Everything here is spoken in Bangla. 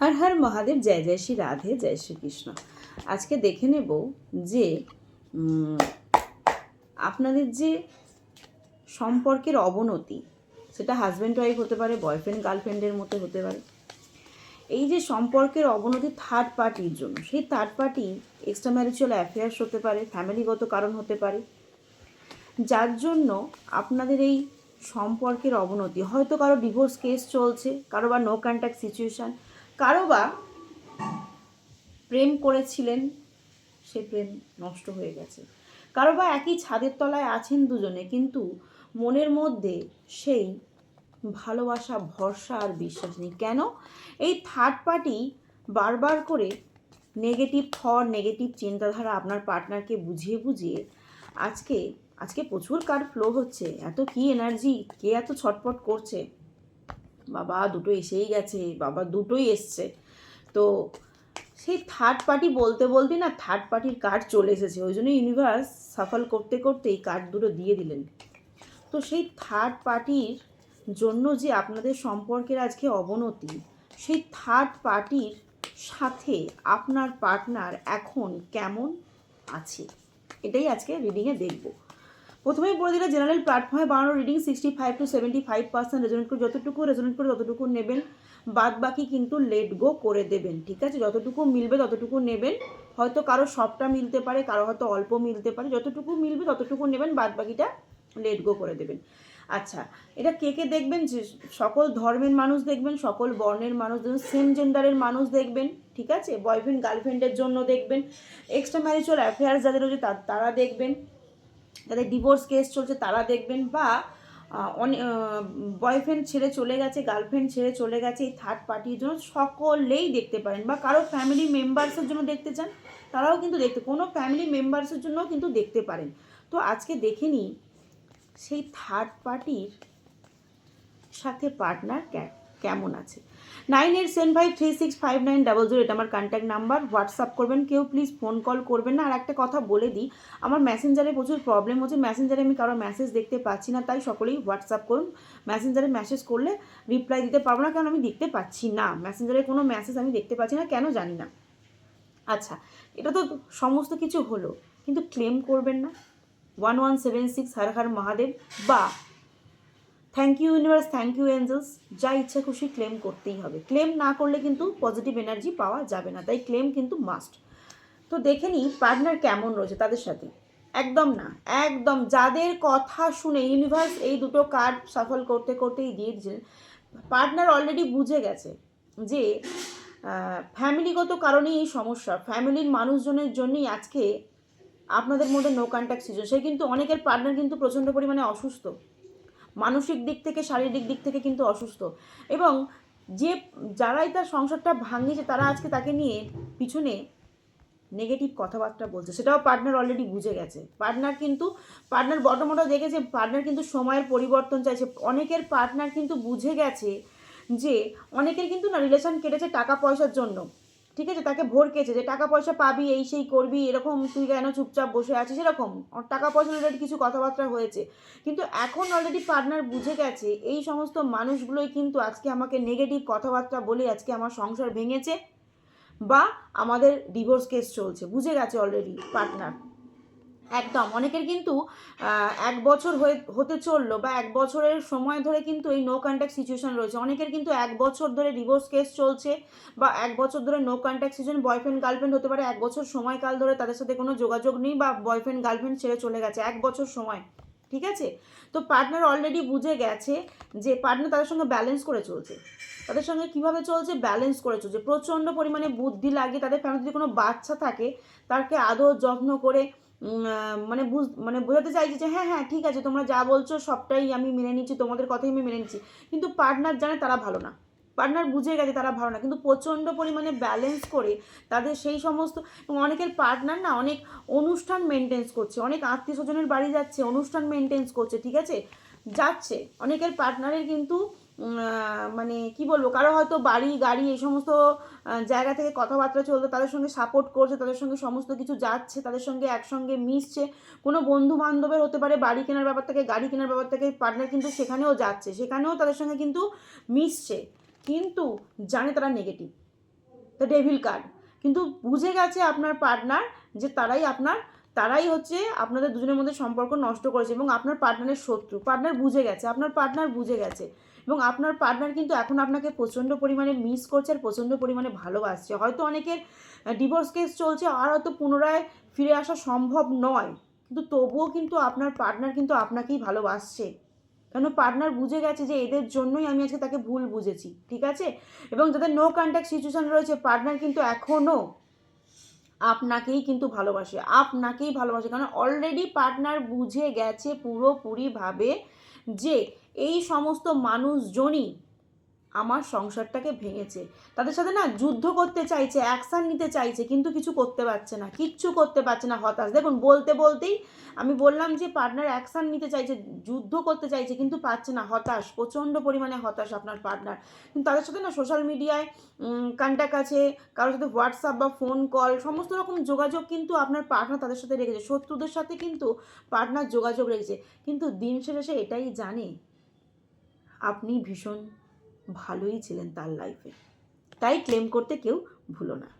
হর হর মহাদেব, জয় জয় শ্রী রাধে, জয় শ্রীকৃষ্ণ আজকে দেখে নেব যে আপনাদের যে সম্পর্কের অবনতি, সেটা হাজব্যান্ড ওয়াইফ হতে পারে বয়ফ্রেন্ড গার্লফ্রেন্ডের মতো হতে পারে। এই যে সম্পর্কের অবনতি থার্ড পার্টির জন্য, সেই third party extra marital affairs হতে পারে ফ্যামিলিগত কারণ হতে পারে। যার জন্য আপনাদের এই সম্পর্কের অবনতি, হয়তো কারও ডিভোর্স কেস চলছে, কারও বা নো কন্ট্যাক্ট সিচুয়েশান কারও বা প্রেম করেছিলেন, সে প্রেম নষ্ট হয়ে গেছে। কারও বা একই ছাদের তলায় আছেন দুজনে, কিন্তু মনের মধ্যে সেই ভালোবাসা, ভরসা আর বিশ্বাস নেই। কেন? এই থার্ড পার্টি বারবার করে নেগেটিভ থট নেগেটিভ চিন্তাধারা আপনার পার্টনারকে বুঝিয়ে বুঝিয়ে আজকে আজকে প্রচুর কার ফ্লো হচ্ছে। এত কি এনার্জি কে এত ছটপট করছে? বাবা দুটো এসেই গেছে, বাবা দুটোই এসছে। তো সেই থার্ড পার্টি বলতে বলতে না থার্ড পার্টির কার্ড চলে এসেছে, ওই জন্য ইউনিভার্স সফল করতে করতে এই কার্ড দুটো দিয়ে দিলেন। তো সেই থার্ড পার্টির জন্য যে আপনাদের সম্পর্কের আজকে অবনতি, সেই থার্ড পার্টির সাথে আপনার পার্টনার এখন কেমন আছে? এটাই আজকে রিডিংয়ে দেখব। প্রথমেই বলে দিলে জেনারেল প্ল্যাটফর্মে বানানো reading sixty five to seventy five percent resonate করে, যতটুকু রেজনেট করে ততটুকু নেবেন। বাদ বাকি কিন্তু লেট গো করে দেবেন, ঠিক আছে? যতটুকু মিলবে ততটুকু নেবেন। হয়তো কারও সবটা মিলতে পারে, কারও হয়তো অল্প মিলতে পারে। যতটুকু মিলবে ততটুকু নেবেন বাদ বাকিটা লেট গো করে দেবেন। আচ্ছা এটা কে কে দেখবেন? যে সকল ধর্মের মানুষ দেখবেন, সকল বর্ণের মানুষ দেখবেন সেম জেন্ডারের মানুষ দেখবেন, ঠিক আছে? বয়ফ্রেন্ড গার্লফ্রেন্ডের জন্য দেখবেন। এক্সট্রা ম্যারিচুয়াল অ্যাফেয়ার্স যাদের রয়েছে তারা দেখবেন। যাদের ডিভোর্স কেস চলছে, তারা দেখবেন বা অনেক বয়ফ্রেন্ড ছেড়ে চলে গেছে গার্লফ্রেন্ড ছেড়ে চলে গেছে, এই থার্ড পার্টির জন্য সকলেই দেখতে পারেন বা কারও ফ্যামিলি মেম্বার্সের জন্য দেখতে চান, তারাও কিন্তু দেখতে, কোনো ফ্যামিলি মেম্বার্সের জন্যও কিন্তু দেখতে পারেন। তো আজকে দেখে নিই, সেই থার্ড পার্টির সাথে পার্টনার কেমন আছে? Nine eight seven five three six five nine double zero, এটা আমার কন্ট্যাক্ট নাম্বার হোয়াটসঅ্যাপ করবেন, কেউ প্লিজ ফোন কল করবেন না। আর একটা কথা বলে দিই, আমার মেসেঞ্জারে প্রচুর প্রবলেম হচ্ছে। মেসেঞ্জারে আমি কারও মেসেজ দেখতে পাচ্ছি না, তাই সকলেই হোয়াটসঅ্যাপ করুন। মেসেঞ্জারে মেসেজ করলে রিপ্লাই দিতে পারব না, কারণ আমি দেখতে পাচ্ছি না। মেসেঞ্জারে কোনো মেসেজ আমি দেখতে পাচ্ছি না, কেন জানি না। আচ্ছা এটা তো সমস্ত কিছু হলো, কিন্তু ক্লেম করবেন না। One one seven six Har Har Mahadev বা thank you universe thank you angels যা ইচ্ছা, খুশি ক্লেম করতেই হবে। ক্লেম না করলে কিন্তু পজিটিভ এনার্জি পাওয়া যাবে না। তাই ক্লেম কিন্তু মাস্ট তো দেখে নিই পার্টনার কেমন রয়েছে তাদের সাথে। একদম না, একদম। যাদের কথা শুনে ইউনিভার্স এই দুটো কার্ড সফল করতে করতেই দিয়ে দিয়েছিলেন পার্টনার অলরেডি বুঝে গেছে যে ফ্যামিলিগত কারণেই এই সমস্যা। ফ্যামিলির মানুষজনের জন্যই আজকে আপনাদের মধ্যে নো কন্ট্যাক্ট সিজন সে কিন্তু অনেকের পার্টনার কিন্তু প্রচণ্ড পরিমাণে অসুস্থ। মানসিক দিক থেকে, শারীরিক দিক থেকে কিন্তু অসুস্থ। এবং যে, যারাই তার সংসারটা ভাঙিয়েছে, তারা আজকে তাকে নিয়ে পিছনে নেগেটিভ কথাবার্তা বলছে। সেটাও পার্টনার অলরেডি বুঝে গেছে। পার্টনার কিন্তু পার্টনার বটমোটো দেখেছে পার্টনার কিন্তু সময়ের পরিবর্তন চাইছে। অনেকের পার্টনার কিন্তু বুঝে গেছে যে, অনেকের কিন্তু না রিলেশন কেটেছে টাকা পয়সার জন্য। ঠিক আছে, তাকে ভরকেছে যে টাকা পয়সা পাবি, এই সেই করবি, এরকম তুই কেন চুপচাপ বসে আছিস এরকম টাকা পয়সা অলরেডি কিছু কথাবার্তা হয়েছে। কিন্তু এখন অলরেডি পার্টনার বুঝে গেছে, এই সমস্ত মানুষগুলোই কিন্তু আজকে আমাকে নেগেটিভ কথাবার্তা বলে আজকে আমার সংসার ভেঙেছে বা আমাদের ডিভোর্স কেস চলছে। বুঝে গেছে অলরেডি পার্টনার একদম। অনেকের কিন্তু এক বছর হয়ে, হতে চলল বা এক বছরের সময় ধরে কিন্তু এই নো কন্ট্যাক্ট সিচুয়েশন রয়েছে। অনেকের কিন্তু এক বছর ধরে ডিভোর্স কেস চলছে বা এক বছর ধরে no contact situation boyfriend girlfriend হতে পারে। এক বছর সময়কাল ধরে তাদের সাথে কোনো যোগাযোগ নেই বা বয়ফ্রেন্ড গার্লফ্রেন্ড ছেড়ে চলে গেছে এক বছর সময়। ঠিক আছে? তো পার্টনার অলরেডি বুঝে গেছে যে পার্টনার তাদের সঙ্গে ব্যালেন্স করে চলছে। তাদের সঙ্গে কীভাবে চলছে? ব্যালেন্স করে চলছে। প্রচণ্ড পরিমাণে বুদ্ধি লাগে তাদের ফ্যামিলি যদি কোনো বাচ্চা থাকে তাকে আদর, যত্ন করে মানে বুঝ মানে বোঝাতে চাইছে যে হ্যাঁ হ্যাঁ ঠিক আছে, তোমরা যা বলছো সবটাই আমি মেনে নিচ্ছি, তোমাদের কথাই আমি মেনে নিচ্ছি। কিন্তু পার্টনার জানে তারা ভালো না। পার্টনার বুঝে গেছে তারা ভালো না। কিন্তু প্রচণ্ড পরিমাণে ব্যালেন্স করে তাদের সেই সমস্ত অনেকের পার্টনার না অনেক অনুষ্ঠান মেনটেন্স করছে, অনেক আত্মীয় স্বজনের বাড়ি যাচ্ছে, অনুষ্ঠান মেনটেন্স করছে, ঠিক আছে? যাচ্ছে। অনেকের পার্টনারের কিন্তু মানে কি বলব, কারও হয়তো বাড়ি, গাড়ি এই সমস্ত জায়গা থেকে কথাবার্তা চলতো তাদের সঙ্গে সাপোর্ট করছে, তাদের সঙ্গে সমস্ত কিছু যাচ্ছে, তাদের সঙ্গে একসঙ্গে মিশছে। কোনো বন্ধু বান্ধবের হতে পারে, বাড়ি কেনার ব্যাপার থেকে, গাড়ি কেনার ব্যাপার থেকে পার্টনার কিন্তু সেখানেও যাচ্ছে, সেখানেও তাদের সঙ্গে কিন্তু মিশছে। কিন্তু জানে তারা নেগেটিভ দ্য ডেভিল কার্ড কিন্তু বুঝে গেছে আপনার পার্টনার যে তারাই আপনার তারাই হচ্ছে আপনাদের দুজনের মধ্যে সম্পর্ক নষ্ট করেছে এবং আপনার পার্টনারের শত্রু। পার্টনার বুঝে গেছে, আপনার পার্টনার বুঝে গেছে এবং আপনার পার্টনার কিন্তু এখন আপনাকে প্রচণ্ড পরিমাণে মিস করছে আর প্রচণ্ড পরিমাণে ভালোবাসছে। হয়তো অনেকের ডিভোর্স কেস চলছে আর হয়তো পুনরায় ফিরে আসা সম্ভব নয়। কিন্তু তবুও কিন্তু আপনার পার্টনার কিন্তু আপনাকেই ভালোবাসছে। কেন? পার্টনার বুঝে গেছে যে এদের জন্যই আমি আজকে তাকে ভুল বুঝেছি, ঠিক আছে? এবং যাদের নো কন্ট্যাক্ট সিচুয়েশন রয়েছে পার্টনার কিন্তু এখনও আপনাকেই কিন্তু ভালোবাসে, আপনাকেই ভালোবাসে। কারণ অলরেডি পার্টনার বুঝে গেছে পুরোপুরিভাবে যে এই সমস্ত মানুষজনই আমার সংসারটাকে ভেঙেছে। তাদের সাথে না যুদ্ধ করতে চাইছে অ্যাকশান নিতে চাইছে, কিন্তু কিছু করতে পারছে না, কিচ্ছু করতে পারছে না হতাশ। দেখুন, বলতে বলতেই আমি বললাম যে পার্টনার অ্যাকশান নিতে চাইছে, যুদ্ধ করতে চাইছে, কিন্তু পারছে না, হতাশ, প্রচণ্ড পরিমাণে হতাশ আপনার পার্টনার কিন্তু তাদের সাথে না সোশ্যাল মিডিয়ায় কন্ট্যাক্ট আছে, কারোর সাথে হোয়াটসঅ্যাপ বা ফোন কল সমস্ত রকম যোগাযোগ কিন্তু আপনার পার্টনার তাদের সাথে রেখেছে। শত্রুদের সাথে কিন্তু পার্টনার যোগাযোগ রেখেছে। কিন্তু দিন শেষে এটাই জানে, আপনি ভীষণ ভালোই ছিলেন তার লাইফে তাই ক্লেম করতে কেউ ভুলো না।